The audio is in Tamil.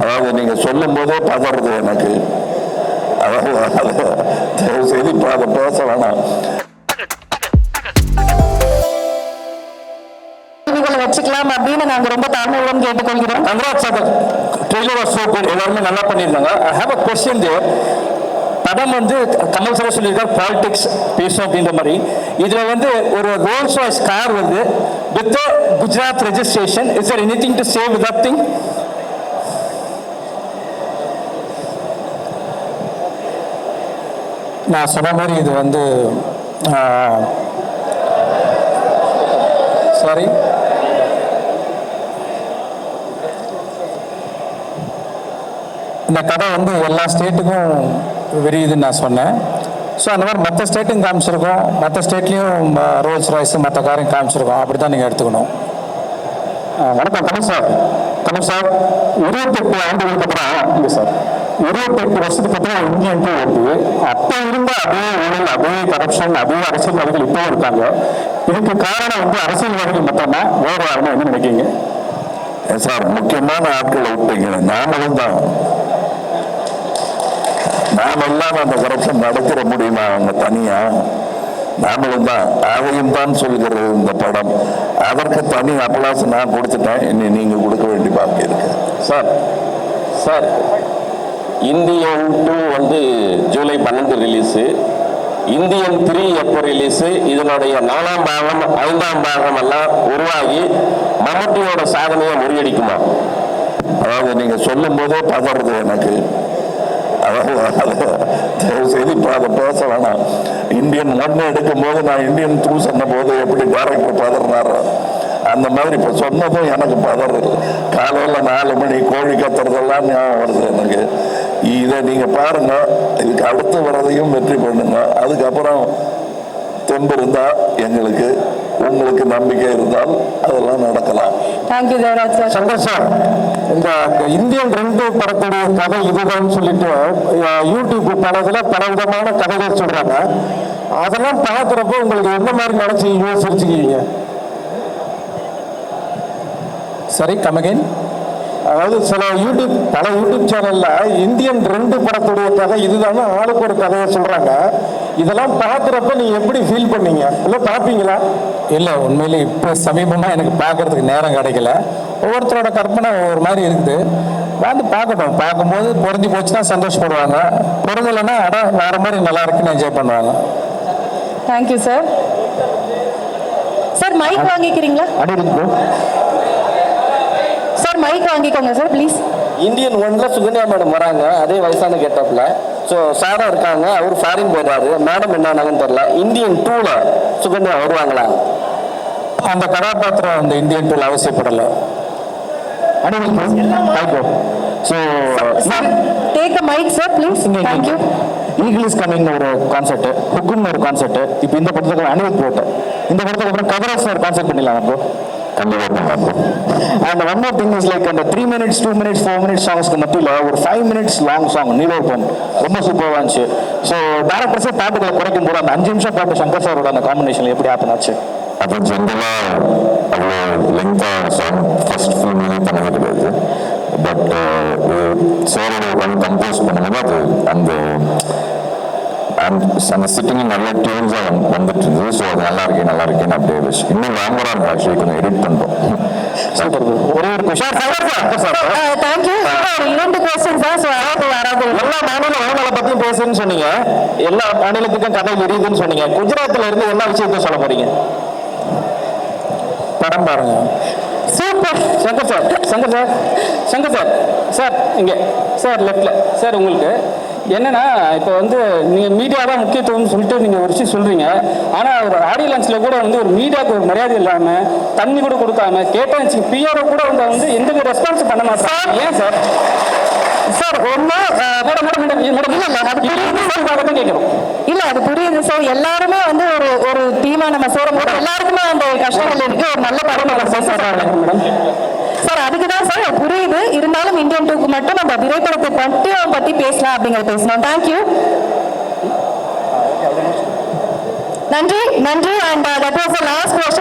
அதாவது நீங்க சொல்லும் போதே பதறது எனக்கு. அதாவது அதை தயவு செய்து இப்போ அதை பேச வேணாம். வச்சுக்கலாம் அப்படின்னு நாங்க ரொம்ப தாழ்மையுடன் கேட்டுக்கொள்கிறோம். Congrats sir trailer was so good எல்லாருமே நல்லா பண்ணியிருந்தாங்க. ஐ ஹேவ் அ கொஸ்டின் தேர் படம் வந்து கமல் சார் சொல்லியிருக்கார் பாலிடிக்ஸ் பேசும் அப்படின்ற மாதிரி. இதில் வந்து ஒரு ரோல்ஸ் ராய்ஸ் கார் வந்து with Gujarat registration is sir anything to save that thing நான் சொன்ன மாதிரி இது வந்து சாரி இந்த கதை வந்து எல்லா ஸ்டேட்டுக்கும் விரியுதுன்னு நான் சொன்னேன். ஸோ அந்த மாதிரி மற்ற ஸ்டேட்டும் காமிச்சிருக்கோம். மற்ற ஸ்டேட்லேயும் ரோல்ஸ் ராய்ஸு மற்ற காரையும் காமிச்சிருக்கோம். அப்படி தான் நீங்கள் எடுத்துக்கணும் வணக்கம். கமல் சார். கமல் சார் இருபத்தெட்டு ஆண்டுகளுக்கு அப்புறம் இல்லை சார். இருபத்தெட்டு வருஷத்துக்கு அப்புறம் இந்தியன்ட்டு வருது. அப்போ இருந்த அதே ஊழல் அதே கரப்ஷன் அதே அரசியல்வாதிகள் இப்போ இருக்காங்க. இதுக்கு காரணம் வந்து அரசியல்வாதிகள் மட்டும்தான். வேறு யாருன்னா என்ன நினைக்கிறீங்க? ஏன் சார் முக்கியமான ஆட்களை விட்டீங்க நாமளும் தான். நாம இல்லாம அந்த கரப்ஷன் நடத்திட முடியுமா? அவங்க தனியா? நாமளும் தான். அதையும் தான் சொல்கிறது இந்த படம். அதற்கு தனி அப்ளாஸ் நான் கொடுத்துட்டேன். இனி நீங்க கொடுக்க வேண்டி பாக்கி இருக்கு. Sir sir. இந்தியன் டூ வந்து ஜூலை பன்னெண்டு ரிலீஸு இந்தியன் த்ரீ எப்போ ரிலீஸு இதனுடைய நாலாம் பாகம் ஐந்தாம் பாகம் எல்லாம் உருவாகி மம்முட்டியோட சாதனையை முறியடிக்குமா? அதாவது நீங்க சொல்லும் போதே பதறது எனக்கு. அதாவது தயவு செய்து இப்போ அதை பேச வேணாம். இந்தியன் ஒன்று எடுக்கும் போது நான் இந்தியன் டூ சொன்ன போது எப்படி டேரக்டர் பதறினாரோ அந்த மாதிரி இப்போ சொன்னதும் எனக்கு பதறது. காலையில் நாலு மணி கோழி கத்துறதெல்லாம் ஞாபகம் வருது எனக்கு. இதை நீங்கள் பாருங்க. இதுக்கு அடுத்து வரதையும் வெற்றி பண்ணுங்க. அதுக்கப்புறம் தெம்பு இருந்தால் எங்களுக்கு உங்களுக்கு நம்பிக்கை இருந்தால் அதெல்லாம் நடக்கலாம். Thank you Devaraj sir Shankar sir இந்த இந்தியன் ரெண்டு படத்துடைய கதை இதுதான் சொல்லிட்டு யூடியூப் படத்துல பல விதமான கதைகள் சொல்றாங்க. அதெல்லாம் பார்க்குறப்போ உங்களுக்கு எந்த மாதிரி நினைச்சு யோசிச்சிருக்கீங்க? சரி கமகேன் அதாவது சில யூடியூப் பல யூடியூப் சேனல்ல இந்தியன் ரெண்டு படத்துடைய கதை இதுதானே ஆளுக்கு ஒரு கதையை சொல்றாங்க. இதெல்லாம் பார்க்குறப்ப நீங்க எப்படி ஃபீல் பண்ணீங்க? இல்லை பார்ப்பீங்களா? இல்லை உண்மையிலே இப்போ சமீபமாக எனக்கு பார்க்கறதுக்கு நேரம் கிடைக்கல. ஒவ்வொருத்தரோட கற்பனை ஒவ்வொரு மாதிரி இருக்குது. வந்து பார்க்கட்டும். பார்க்கும்போது பொருந்தி போச்சுன்னா சந்தோஷப்படுவாங்க. பொருந்தலைன்னா அட வேற மாதிரி நல்லா இருக்குன்னு என்ஜாய் பண்ணுவாங்க. Thank you sir sir mike வாங்கிக்கிறீங்களா? ப்ரோ சார் மைக் வாங்கிக்கோங்க சார் ப்ளீஸ் இந்தியன் ஒன்ல சுகன்யா மேடம் வராங்க. அதே வயசான கெட்டப்ல ஸோ சாரா இருக்காங்க. அவர் ஃபாரின் போயிடுறாரு. மேடம் என்ன ஆனாங்கன்னு தெரியல. இந்தியன் டூல சுகன்யா வருவாங்களா? அந்த கதாபாத்திரம் அந்த இந்தியன் டூல் அவசியப்படலை. So sir take a mike sir please thank you eagle is coming ஒரு கான்செர்ட் ஹுக்குன்னு ஒரு கான்செர்ட் இப்போ இந்த படத்துக்கு அனிருத் போட்டு. இந்த படத்துக்கு அப்புறம் கதராஸ் ஒரு கான்செர்ட் பண்ணிடலாம் bro and one more thing is like அந்த three minutes two minutes four minutes சாங்ஸ்க்கு இல்லை ஒரு ஃபைவ் மினிட்ஸ் லாங் சாங் நீலோபம் ரொம்ப சூப்பராக இருந்துச்சு. ஸோ டேரக்டர்ஸே பாட்டுகளை குறைக்கும் போது அந்த அஞ்சு நிமிஷம் பாட்டு சங்கர் சாரோட அந்த காம்பினேஷன் எப்படி ஹேப்பன் ஆச்சு? அது ஜென்ரலாக அவ்வளோ லெங்காக அந்த சிட்டிங் நல்ல டியூன்ஸாக வந்துட்டு இருந்தது ஸோ அது நல்லா இருக்கே நல்லா இருக்கேன்னு அப்படியே வச்சு. இன்னும் லாங்கராக இருக்கும் ஆக்சுவலி கொஞ்சம் எடிட் பண்ணுறோம் ஒரே ஒரு சார் தேங்க்யூ இரண்டு கொஸ்டின் சார் ஸோ யாராவது யாராவது எல்லா மாநில ஓனலை பத்தியும் பேசுன்னு சொன்னீங்க. எல்லா மாநிலத்துக்கும் கதை எரியுதுன்னு சொன்னீங்க. குஜராத்ல இருந்து என்ன விஷயத்த சொல்ல போறீங்க? படம் பாருங்க. Super. Shankar sir Shankar sir Shankar sir sir இங்கே. சார் லெஃப்டில் சார் உங்களுக்கு. என்னன்னா இப்போ வந்து நீங்கள் மீடியா தான் முக்கியத்துவம்னு சொல்லிட்டு நீங்கள் ஒரு விஷயம் சொல்கிறீங்க ஆனால் ஒரு ஆடியோ லான்ச்சில் கூட வந்து ஒரு மீடியாவுக்கு ஒரு மரியாதை இல்லாமல் தண்ணி கூட கொடுக்காம கேட்டாச்சு பிஆர்ஓ கூட வந்து வந்து எந்த ரெஸ்பான்ஸ் பண்ண மாட்டாங்க. ஏன் சார்? சார் ஒன்று மேடம் மேடம் மேடம் மேடம் இல்லை இல்லை அது புரியுது. கேட்குறோம் இல்ல அது புரியுது சார். எல்லாருமே வந்து ஒரு ஒரு டீமா நம்ம சேரும் போது எல்லாருக்குமே அந்த கஷ்டங்கள் இருக்கு. ஒரு நல்ல படம் சொல்றாங்க மேடம். சார் அதுக்கு தான் சார் புரியுது. இருந்தாலும் இந்தியன் டூக்கு மட்டும் நம்ம திரைப்படத்தை அவன் பத்தி பேசலாம் அப்படிங்கறத பேசணும். தேங்க்யூ நன்றி நன்றி and that was last question